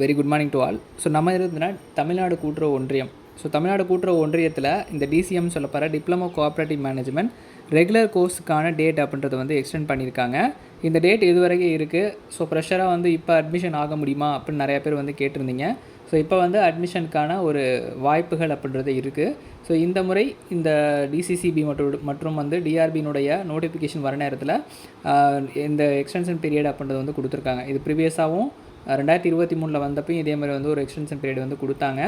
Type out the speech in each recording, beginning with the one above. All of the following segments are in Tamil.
Very good morning to all so நம்ம இருந்ததுன்னா தமிழ்நாடு கூட்டுறவு ஒன்றியம். ஸோ தமிழ்நாடு கூட்டுறவு ஒன்றியத்தில் இந்த டிசிஎம் சொல்லப்போகிற டிப்ளமோ கோஆப்ரேட்டிவ் மேனேஜ்மெண்ட் ரெகுலர் கோர்ஸுக்கான டேட் அப்படின்றத வந்து எக்ஸ்டெண்ட் பண்ணியிருக்காங்க. இந்த டேட் இது வரைக்கும் இருக்குது ஸோ ப்ரெஷராக வந்து இப்போ அட்மிஷன் ஆக முடியுமா அப்படின்னு நிறையா பேர் வந்து கேட்டிருந்தீங்க. ஸோ இப்போ வந்து அட்மிஷனுக்கான ஒரு வாய்ப்புகள் அப்படின்றது இருக்குது ஸோ இந்த முறை இந்த டிசிசிபி மற்றும் மற்றும் வந்து டிஆர்பியினுடைய நோட்டிஃபிகேஷன் வர நேரத்தில் இந்த எக்ஸ்டென்ஷன் பீரியட் அப்படின்றது வந்து கொடுத்துருக்காங்க. இது ப்ரீவியஸாகவும் ரெண்டாயிரத்தி இருபத்தி மூணில் வந்தப்பையும் இதே மாதிரி வந்து ஒரு எக்ஸ்டென்ஷன் பீரியட் வந்து கொடுத்தாங்க.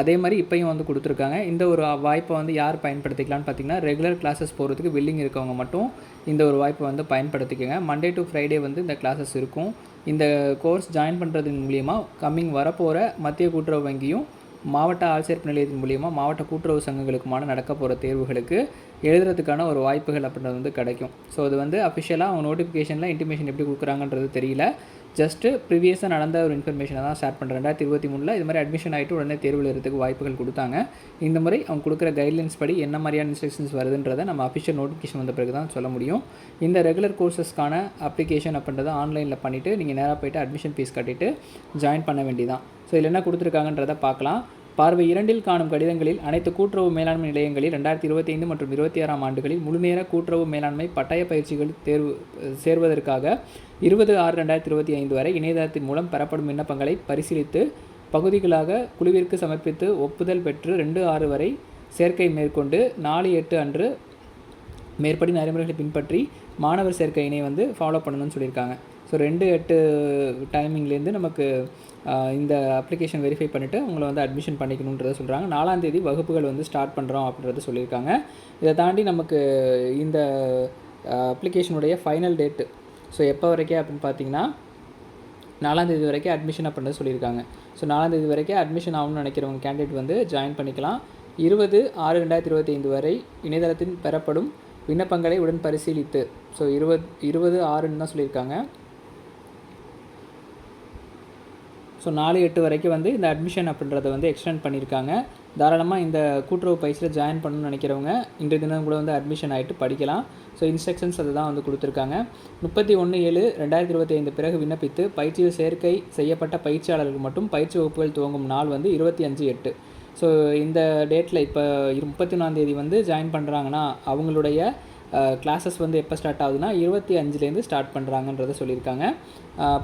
அதே மாதிரி இப்போயும் வந்து கொடுத்துருக்காங்க. இந்த ஒரு வாய்ப்பை வந்து யார் பயன்படுத்திக்கலாம்னு பார்த்தீங்கன்னா ரெகுலர் கிளாஸஸ் போகிறதுக்கு வில்லிங் இருக்கவங்க மட்டும் இந்த ஒரு வாய்ப்பை வந்து பயன்படுத்திக்கங்க. மண்டே டு ஃப்ரைடே வந்து இந்த கிளாஸஸ் இருக்கும். இந்த கோர்ஸ் ஜாயின் பண்ணுறதன் மூலியமாக கம்மிங் வரப்போகிற மத்திய கூட்டுறவு வங்கியும் மாவட்ட ஆட்சியர் நிலையத்தின் மூலியமாக மாவட்ட கூட்டுறவு சங்கங்களுக்குமான நடக்க போகிற தேர்வுகளுக்கு எழுதுறதுக்கான ஒரு வாய்ப்புகள் அப்படின்றது வந்து கிடைக்கும். ஸோ அது வந்து அஃபிஷியலாக அவங்க நோட்டிஃபிகேஷனில் இன்டிமேஷன் எப்படி கொடுக்குறாங்கன்றது தெரியல. ஜஸ்ட்டு ப்ரீவியஸாக நடந்த ஒரு இன்ஃபர்மேஷனை தான் ஷேர் பண்ணுறேன் ரெண்டாயிரத்தி இருபத்தி மூணில் இது மாதிரி அட்மிஷன் ஆகிட்டு உடனே தேர்வில் இருக்கிறதுக்கு வாய்ப்புகள் கொடுத்தாங்க. இந்த முறை அவங்க கொடுக்குற கைட்லைன்ஸ் படி என்ன மாதிரியான இன்ஸ்ட்ரக்ஷன்ஸ் வருதுன்றதை நம்ம அஃபிஷியல் நோட்டிஃபிகேஷன் வந்த பிறகு தான் சொல்ல முடியும். இந்த ரெகுலர் கோர்சஸ்க்கான அப்ளிகேஷன் அப்படின்றத ஆன்லைனில் பண்ணிவிட்டு நீங்கள் நேராக போயிட்டு அட்மிஷன் ஃபீஸ் கட்டிவிட்டு ஜாயின் பண்ண வேண்டியதான் ஸோ இதில் என்ன கொடுத்துருக்காங்கன்றதை பார்க்கலாம். பார்வை இரண்டில் காணும் கடிதங்களில் அனைத்து கூட்டுறவு மேலாண்மை நிலையங்களில் ரெண்டாயிரத்தி இருபத்தி ஐந்து மற்றும் இருபத்தி ஆறாம் ஆண்டுகளில் முழுநேர கூட்டுறவு மேலாண்மை பட்டய பயிற்சிகள் தேர்வு சேர்வதற்காக இருபது ஆறு ரெண்டாயிரத்தி இருபத்தி ஐந்து வரை இணையதளத்தின் மூலம் பெறப்படும் விண்ணப்பங்களை பரிசீலித்து பகுதிகளாக குழுவிற்கு சமர்ப்பித்து ஒப்புதல் பெற்று ரெண்டு ஆறு வரை சேர்க்கை மேற்கொண்டு நாலு எட்டு அன்று மேற்படி நடைமுறைகளை பின்பற்றி மாணவர் சேர்க்கையினை வந்து ஃபாலோ பண்ணணும்னு சொல்லியிருக்காங்க. ஸோ ரெண்டு எட்டு டைமிங்லேருந்து நமக்கு இந்த அப்ளிகேஷன் வெரிஃபை பண்ணிவிட்டு உங்களை வந்து அட்மிஷன் பண்ணிக்கணுன்றத சொல்கிறாங்க நாலாந்தேதி வகுப்புகள் வந்து ஸ்டார்ட் பண்ணுறோம் அப்படின்றத சொல்லியிருக்காங்க. இதை தாண்டி நமக்கு இந்த அப்ளிகேஷனுடைய ஃபைனல் டேட்டு ஸோ எப்போ வரைக்கும் அப்படின்னு பார்த்தீங்கன்னா நாலாந்தேதி வரைக்கும் அட்மிஷன் அப்படின்றது சொல்லியிருக்காங்க. ஸோ நாலாந்தேதி வரைக்கும் அட்மிஷன் ஆகணும்னு நினைக்கிறவங்க கேண்டிடேட் வந்து ஜாயின் பண்ணிக்கலாம். இருபது ஆறு ரெண்டாயிரத்தி இருபத்தி ஐந்து வரை இணையதளத்தில் பெறப்படும் விண்ணப்பங்களை உடன் பரிசீலித்து ஸோ இருபது இருபது ஆறுன்னு தான் சொல்லியிருக்காங்க. ஸோ நாலு எட்டு வரைக்கும் வந்து இந்த அட்மிஷன் அப்படின்றத வந்து எக்ஸ்டெண்ட் பண்ணியிருக்காங்க. தாராளமாக இந்த கூட்டுறவு பயிற்சியில் ஜாயின் பண்ணணும்னு நினைக்கிறவங்க இன்றைய தினம் கூட வந்து அட்மிஷன் ஆகிட்டு படிக்கலாம். ஸோ இன்ஸ்ட்ரக்ஷன்ஸ் அதுதான் வந்து கொடுத்துருக்காங்க. முப்பத்தி ஒன்று ஏழு ரெண்டாயிரத்தி இருபத்தி ஐந்து பிறகு விண்ணப்பித்து பயிற்சியில் சேர்க்கை செய்யப்பட்ட பயிற்சியாளர்கள் மட்டும் பயிற்சி வகுப்புகள் துவங்கும் நாள் வந்து இருபத்தி அஞ்சு எட்டு. ஸோ இந்த டேட்டில் இப்போ முப்பத்தி ஒன்றாந்தேதி வந்து ஜாயின் பண்ணுறாங்கன்னா அவங்களுடைய கிளாஸஸ் வந்து எப்போ ஸ்டார்ட் ஆகுதுன்னா இருபத்தி அஞ்சுலேருந்து ஸ்டார்ட் பண்ணுறாங்கன்றத சொல்லியிருக்காங்க.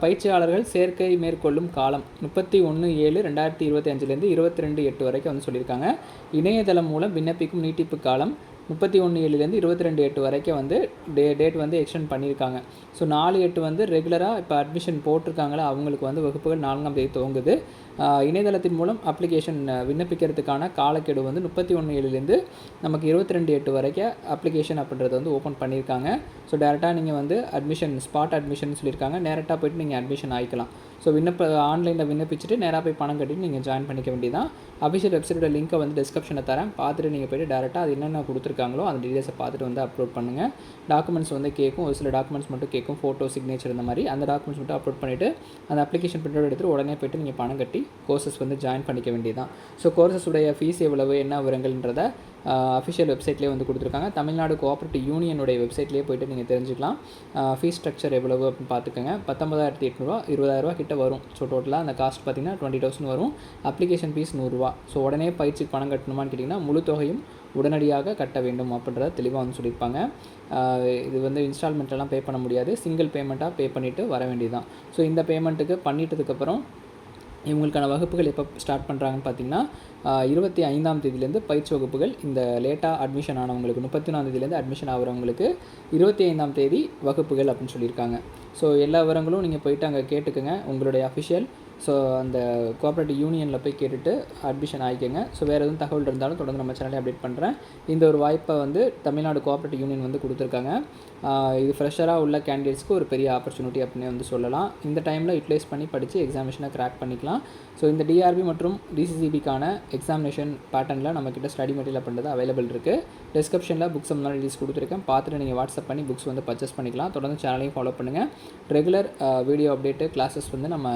பயிற்சியாளர்கள் சேர்க்கை மேற்கொள்ளும் காலம் முப்பத்தி ஒன்று ஏழு ரெண்டாயிரத்தி இருபத்தி அஞ்சுலேருந்து இருபத்தி ரெண்டு எட்டு வரைக்கும் வந்து சொல்லியிருக்காங்க. இணையதளம் மூலம் விண்ணப்பிக்கும் நீட்டிப்பு காலம் முப்பத்தி ஒன்று ஏழுலேருந்து இருபத்தி ரெண்டு எட்டு வரைக்கும் வந்து டே டேட் வந்து எக்ஸ்டெண்ட் பண்ணியிருக்காங்க. ஸோ நாலு எட்டு வந்து ரெகுலராக இப்போ அட்மிஷன் போட்டிருக்காங்களா? அவங்களுக்கு வந்து வகுப்புகள் நான்காம் தேதி துவங்குது. இணையதளத்தின் மூலம் அப்ளிகேஷன் விண்ணப்பிக்கிறதுக்கான காலக்கெடு வந்து முப்பத்தி ஒன்று ஏழுலேருந்து நமக்கு இருபத்தி ரெண்டு எட்டு வரைக்கும் அப்ளிகேஷன் அப்படின்றத வந்து ஓப்பன் பண்ணியிருக்காங்க. ஸோ டேரெக்டாக நீங்கள் வந்து அட்மிஷன் ஸ்பாட் அட்மிஷன் சொல்லியிருக்காங்க. டேரெக்டாக போய்ட்டு நீங்கள் அட்மிஷன் ஆகிக்கலாம் ஸோ விண்ணப்ப ஆன்லைனில் விண்ணப்பிச்சுட்டு நேராக போய் பணம் கட்டிட்டு நீங்கள் ஜாயின் பண்ணிக்க வேண்டியதான் அஃபிஷியல் வெப்சைட்டோட லிங்க்கை வந்து டிஸ்கிரிப்ஷனில் தரேன். பார்த்துட்டு நீங்கள் போய்ட்டு டேரெக்டாக அது என்னென்ன கொடுத்துருக்காங்களோ அந்த டீட்டெயில்ஸை பார்த்துட்டு வந்து அப்லோட் பண்ணுங்கள் டாக்குமெண்ட்ஸ் வந்து கேட்கும். ஒரு சில டாக்குமெண்ட்ஸ் மட்டும் கேட்கும். ஃபோட்டோ சிக்னேச்சர் இந்த மாதிரி அந்த டாக்குமெண்ட்ஸ் மட்டும் அப்லோட் பண்ணிவிட்டு அந்த அப்ளிகேஷன் பிரிண்ட் எடுத்துட்டு உடனே போய்ட்டு நீங்கள் பணம் கட்டி கோர்சஸ் வந்து ஜாயின் பண்ணிக்க வேண்டியதான் ஸோ கோர்சஸுடைய ஃபீஸ் எவ்வளவு என்ன விவரங்கள்ன்றத அஃபிஷியல் வெப்சைட்லேயே வந்து கொடுத்துருக்காங்க. தமிழ்நாடு கோஆப்ரேட்டிவ் யூனியனுடைய வெப்சைட்லேயே போயிட்டு நீங்கள் தெரிஞ்சுக்கலாம். ஃபீஸ் ஸ்ட்ரக்சர் எவ்வளவு அப்படின்னு பார்த்துக்கோங்க. பத்தொன்பதாயிரத்தி எட்நூறுவா இருபதாயிரரூவா கிட்ட வரும். ஸோ டோட்டலாக அந்த காஸ்ட் பார்த்தீங்கன்னா டுவெண்ட்டி தௌசண்ட் வரும். அப்ளிகேஷன் ஃபீஸ் நூறுரூவா. ஸோ உடனே பயிற்சிக்கு பணம் கட்டணுமான்னு கேட்டிங்கன்னா முழு தொகையும் உடனடியாக கட்ட வேண்டும் அப்படின்றத தெளிவாக வந்து சொல்லியிருப்பாங்க. இது வந்து இன்ஸ்டால்மெண்ட்லாம் பே பண்ண முடியாது. சிங்கிள் பேமெண்ட்டாக பே பண்ணிவிட்டு வர வேண்டியதுதான். ஸோ இந்த பேமெண்ட்டுக்கு பண்ணிட்டதுக்கப்புறம் இவங்களுக்கான வகுப்புகள் எப்போ ஸ்டார்ட் பண்ணுறாங்கன்னு பார்த்தீங்கன்னா இருபத்தி ஐந்தாம் தேதியிலேருந்து பயிற்சி வகுப்புகள் இந்த லேட்டாக அட்மிஷன் ஆனவங்களுக்கு முப்பத்தி ஒன்றாம் தேதியிலேருந்து அட்மிஷன் ஆகிறவங்களுக்கு இருபத்தி ஐந்தாம் தேதி வகுப்புகள் அப்படின்னு சொல்லியிருக்காங்க. ஸோ எல்லா விவரங்களும் நீங்கள் போயிட்டு அங்கே கேட்டுக்கோங்க. உங்களுடைய அஃபிஷியல் ஸோ அந்த கோஆப்ரேட்டிவ் யூனியனில் போய் கேட்டுட்டு அட்மிஷன் ஆகிக்கங்க ஸோ வேறு எதுவும் தகவல் இருந்தாலும் தொடர்ந்து நம்ம சேனலை அப்டேட் பண்ணுறேன் இந்த ஒரு வாய்ப்பை வந்து தமிழ்நாடு கோஆப்ரேட்டிவ் யூனியன் வந்து கொடுத்துருக்காங்க. இது ஃப்ரெஷராக உள்ள கேண்டிடேட்ஸ்க்கு ஒரு பெரிய ஆப்பர்ச்சுனிட்டி அப்படின்னு வந்து சொல்லலாம். இந்த டைமில் யூட்டிலைஸ் பண்ணி படித்து எக்ஸாமினேஷனை கிராக் பண்ணிக்கலாம். ஸோ இந்த டிஆர்பி மற்றும் டிசிசிபிக்கான எக்ஸாமினேஷன் பேட்டர்னில் நம்மக்கிட்ட ஸ்டடி மெட்டீரியல் பண்ணுறது அவைலபிள் இருக்குது டிஸ்கிரிப்ஷனில் புக்ஸ் முன்னாடி ரிலீஸ் கொடுத்துருக்கேன். பார்த்துட்டு நீங்கள் வாட்ஸ்அப் பண்ணி புக்ஸ் வந்து பர்ச்சேஸ் பண்ணிக்கலாம். தொடர்ந்து சேனலையும் ஃபாலோ பண்ணுங்கள் ரெகுலர் வீடியோ அப்டேட்டு கிளாஸஸ் வந்து நம்ம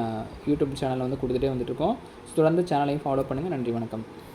யூடியூப் சேனலில் வந்து கொடுத்துட்டே வந்துட்டுருக்கோம். தொடர்ந்து சேனலையும் ஃபாலோ பண்ணுங்கள் நன்றி வணக்கம்.